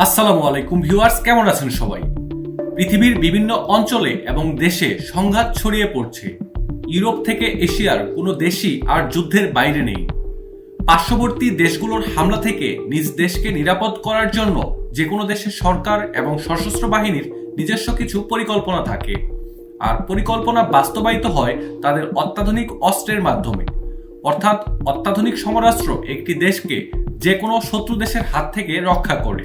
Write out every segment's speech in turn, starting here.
আসসালামু আলাইকুম ভিউয়ার্স, কেমন আছেন সবাই? পৃথিবীর বিভিন্ন অঞ্চলে এবং দেশে সংঘাত ছড়িয়ে পড়ছে। ইউরোপ থেকে এশিয়ার কোনো দেশই আর যুদ্ধের বাইরে নেই। পার্শ্ববর্তী দেশগুলোর হামলা থেকে নিজ দেশকে নিরাপদ করার জন্য যে কোনো দেশের সরকার এবং সশস্ত্র বাহিনীর নিজস্ব কিছু পরিকল্পনা থাকে। আর পরিকল্পনা বাস্তবায়িত হয় তাদের অত্যাধুনিক অস্ত্রের মাধ্যমে। অর্থাৎ অত্যাধুনিক সমরাস্ত্র একটি দেশকে যে কোনো শত্রু দেশের হাত থেকে রক্ষা করে।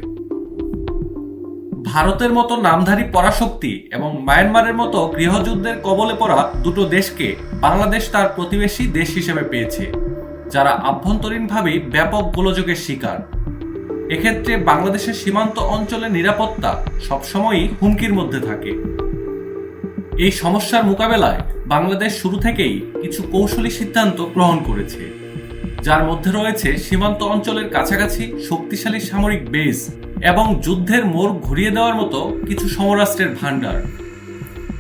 ভারতের মতো নামধারী পরাশক্তি এবং মায়ানমারের মতো গৃহযুদ্ধের কবলে পড়া দুটো দেশকে বাংলাদেশ তার প্রতিবেশী দেশ হিসেবে পেয়েছে, যারা আভ্যন্তরীণভাবেই ব্যাপক গোলযোগের শিকার। এক্ষেত্রে বাংলাদেশের সীমান্ত অঞ্চলের নিরাপত্তা সবসময়ই হুমকির মধ্যে থাকে। এই সমস্যার মোকাবেলায় বাংলাদেশ শুরু থেকেই কিছু কৌশলী সিদ্ধান্ত গ্রহণ করেছে, যার মধ্যে রয়েছে সীমান্ত অঞ্চলের কাছাকাছি শক্তিশালী সামরিক বেস এবং যুদ্ধের মোড় ঘুরিয়ে দেওয়ার মতো কিছু সমরাষ্ট্রের ভাণ্ডার।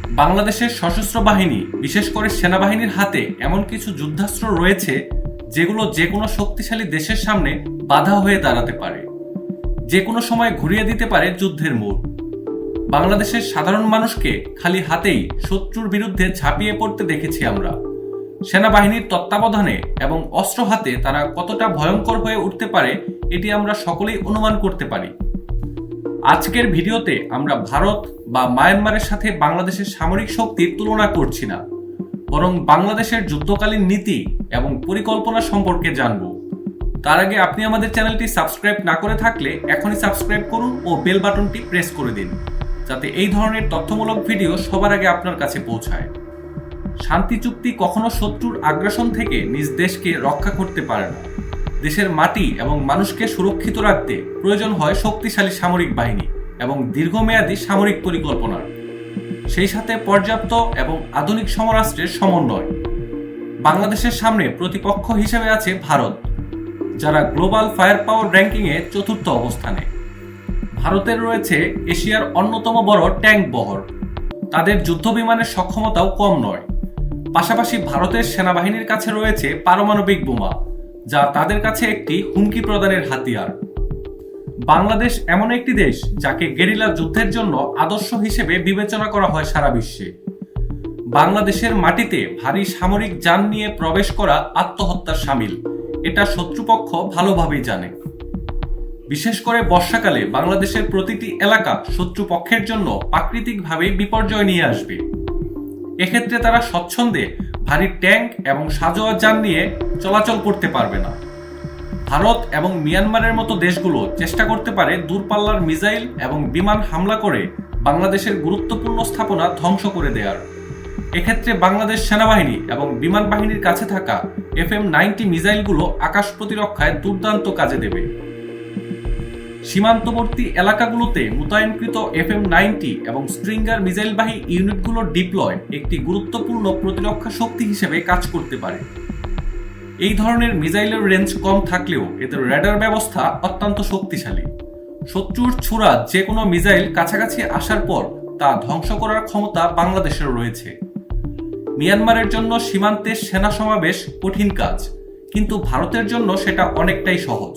বাংলাদেশের সশস্ত্র বাহিনী, বিশেষ করে সেনাবাহিনীর হাতে এমন কিছু যুদ্ধাস্ত্র রয়েছে যেগুলো যে কোনো শক্তিশালী দেশের সামনে বাধা হয়ে দাঁড়াতে পারে। যে কোনো সময় ঘুরিয়ে দিতে পারে যুদ্ধের মোড়। বাংলাদেশের সাধারণ মানুষকে খালি হাতেই শত্রুর বিরুদ্ধে ঝাঁপিয়ে পড়তে দেখেছি আমরা। সেনাবাহিনীর তত্ত্বাবধানে এবং অস্ত্র হাতে তারা কতটা ভয়ঙ্কর হয়ে উঠতে পারে, এটি আমরা সকলেই অনুমান করতে পারি। আজকের ভিডিওতে আমরা ভারত বা মায়ানমারের সাথে বাংলাদেশের সামরিক শক্তির তুলনা করছি না, বরং বাংলাদেশের যুদ্ধকালীন নীতি এবং পরিকল্পনা সম্পর্কে জানব। তার আগে আপনি আমাদের চ্যানেলটি সাবস্ক্রাইব না করে থাকলে এখনই সাবস্ক্রাইব করুন ও বেল বাটনটি প্রেস করে দিন, যাতে এই ধরনের তথ্যমূলক ভিডিও সবার আগে আপনার কাছে পৌঁছায়। শান্তি চুক্তি কখনো শত্রুর আগ্রাসন থেকে নিজ দেশকে রক্ষা করতে পারে না। দেশের মাটি এবং মানুষকে সুরক্ষিত রাখতে প্রয়োজন হয় শক্তিশালী সামরিক বাহিনী এবং দীর্ঘমেয়াদী সামরিক পরিকল্পনার সেই সাথে পর্যাপ্ত এবং আধুনিক সমরাষ্ট্রের সমন্বয়। বাংলাদেশের সামনে প্রতিপক্ষ হিসেবে আছে ভারত, যারা গ্লোবাল ফায়ার পাওয়ার র্যাঙ্কিংয়ে চতুর্থ অবস্থানে। ভারতের রয়েছে এশিয়ার অন্যতম বড় ট্যাঙ্ক বহর। তাদের যুদ্ধ বিমানের সক্ষমতাও কম নয়। পাশাপাশি ভারতের সেনাবাহিনীর কাছে রয়েছে পারমাণবিক বোমা। যা তাদের কাছে একটি হুমকি প্রদানের হাতিয়ার। বাংলাদেশ এমন একটি দেশ যাকে গেরিলা যুদ্ধের জন্য আদর্শ হিসেবে বিবেচনা করা হয় সারা বিশ্বে। বাংলাদেশের মাটিতে ভারী সামরিক যান নিয়ে প্রবেশ করা আত্মহত্যার সামিল, এটা শত্রুপক্ষ ভালোভাবেই জানে। বিশেষ করে বর্ষাকালে বাংলাদেশের প্রতিটি এলাকা শত্রুপক্ষের জন্য প্রাকৃতিকভাবে বিপর্যয় নিয়ে আসবে। এক্ষেত্রে তারা স্বচ্ছন্দে ভারী ট্যাঙ্ক এবং সাজোয়া যান নিয়ে চলাচল করতে পারবে না। ভারত এবং মিয়ানমারের মতো দেশগুলো চেষ্টা করতে পারে দূরপাল্লার মিসাইল এবং বিমান হামলা করে বাংলাদেশের গুরুত্বপূর্ণ স্থাপনা ধ্বংস করে দেওয়ার এক্ষেত্রে বাংলাদেশ সেনাবাহিনী এবং বিমান বাহিনীর কাছে থাকা এফ এম নাইনটি মিসাইলগুলো আকাশ প্রতিরক্ষায় দুর্দান্ত কাজে দেবে। সীমান্তবর্তী এলাকাগুলোতে মোতায়েনকৃত এফ এম নাইনটি এবং স্ট্রিঙ্গার মিসাইলবাহী ইউনিটগুলোর ডিপ্লয় একটি গুরুত্বপূর্ণ প্রতিরক্ষা শক্তি হিসেবে কাজ করতে পারে। এই ধরনের মিসাইলের রেঞ্জ কম থাকলেও এদের র্যাডার ব্যবস্থা অত্যন্ত শক্তিশালী। শত্রুর ছোড়া যে কোনো মিসাইল কাছাকাছি আসার পর তা ধ্বংস করার ক্ষমতা বাংলাদেশের রয়েছে। মিয়ানমারের জন্য সীমান্তে সেনা সমাবেশ কঠিন কাজ, কিন্তু ভারতের জন্য সেটা অনেকটাই সহজ।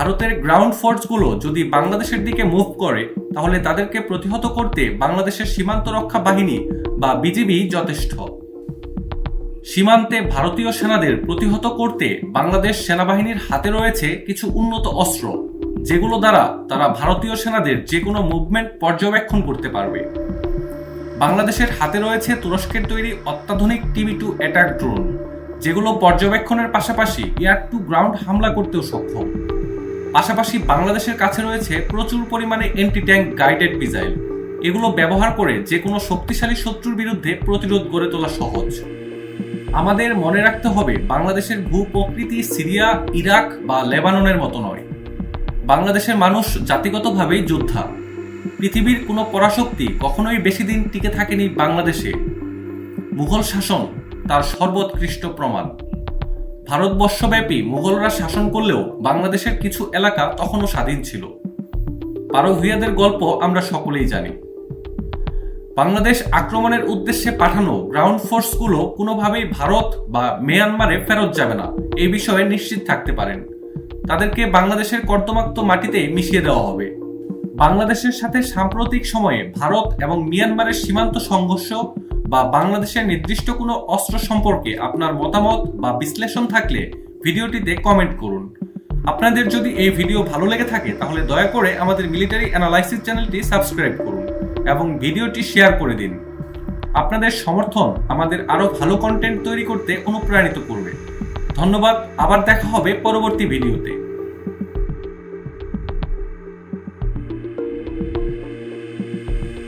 ভারতের গ্রাউন্ড ফোর্সগুলো যদি বাংলাদেশের দিকে মুভ করে, তাহলে তাদেরকে প্রতিহত করতে বাংলাদেশের সীমান্ত রক্ষা বাহিনী বা বিজিবি যথেষ্ট। সীমান্তে ভারতীয় সেনাদের প্রতিহত করতে বাংলাদেশ সেনাবাহিনীর হাতে রয়েছে কিছু উন্নত অস্ত্র, যেগুলো দ্বারা তারা ভারতীয় সেনাদের যে কোনো মুভমেন্ট পর্যবেক্ষণ করতে পারবে। বাংলাদেশের হাতে রয়েছে তুরস্কের তৈরি অত্যাধুনিক টিভি টু অ্যাটাক ড্রোন, যেগুলো পর্যবেক্ষণের পাশাপাশি এয়ার টু গ্রাউন্ড হামলা করতেও সক্ষম। পাশাপাশি বাংলাদেশের কাছে রয়েছে প্রচুর পরিমাণে এন্টি ট্যাঙ্ক গাইডেড মিসাইল এগুলো ব্যবহার করে যে কোনো শক্তিশালী শত্রুর বিরুদ্ধে প্রতিরোধ গড়ে তোলা সহজ। আমাদের মনে রাখতে হবে, বাংলাদেশের ভূ প্রকৃতি সিরিয়া, ইরাক বা লেবাননের মতো নয়। বাংলাদেশের মানুষ জাতিগতভাবেই যোদ্ধা। পৃথিবীর কোনো পরাশক্তি কখনোই বেশি দিন টিকে থাকেনি বাংলাদেশে। মুঘল শাসন তার সর্বোৎকৃষ্ট প্রমাণ। ভারতবর্ষব্যাপী মুঘলরা শাসন করলেও বাংলাদেশের কিছু এলাকা তখনও স্বাধীন ছিল। পারভিয়াদের গল্প আমরা সকলেই জানি। বাংলাদেশ আক্রমণের উদ্দেশ্যে পাঠানো গ্রাউন্ড ফোর্সগুলো কোনোভাবেই ভারত বা মিয়ানমারে ফেরত যাবে না, এই বিষয়ে নিশ্চিত থাকতে পারেন। তাদেরকে বাংলাদেশের কর্দমাক্ত মাটিতে মিশিয়ে দেওয়া হবে। বাংলাদেশের সাথে সাম্প্রতিক সময়ে ভারত এবং মিয়ানমারের সীমান্ত সংঘর্ষ বা বাংলাদেশের নির্দিষ্ট কোনো অস্ত্র সম্পর্কে আপনার মতামত বা বিশ্লেষণ থাকলে ভিডিওটিতে কমেন্ট করুন। আপনাদের যদি এই ভিডিও ভালো লেগে থাকে, তাহলে দয়া করে আমাদের মিলিটারি অ্যানালাইসিস চ্যানেলটি সাবস্ক্রাইব করুন এবং ভিডিওটি শেয়ার করে দিন। আপনাদের সমর্থন আমাদের আরও ভালো কন্টেন্ট তৈরি করতে অনুপ্রাণিত করবে। ধন্যবাদ, আবার দেখা হবে পরবর্তী ভিডিওতে।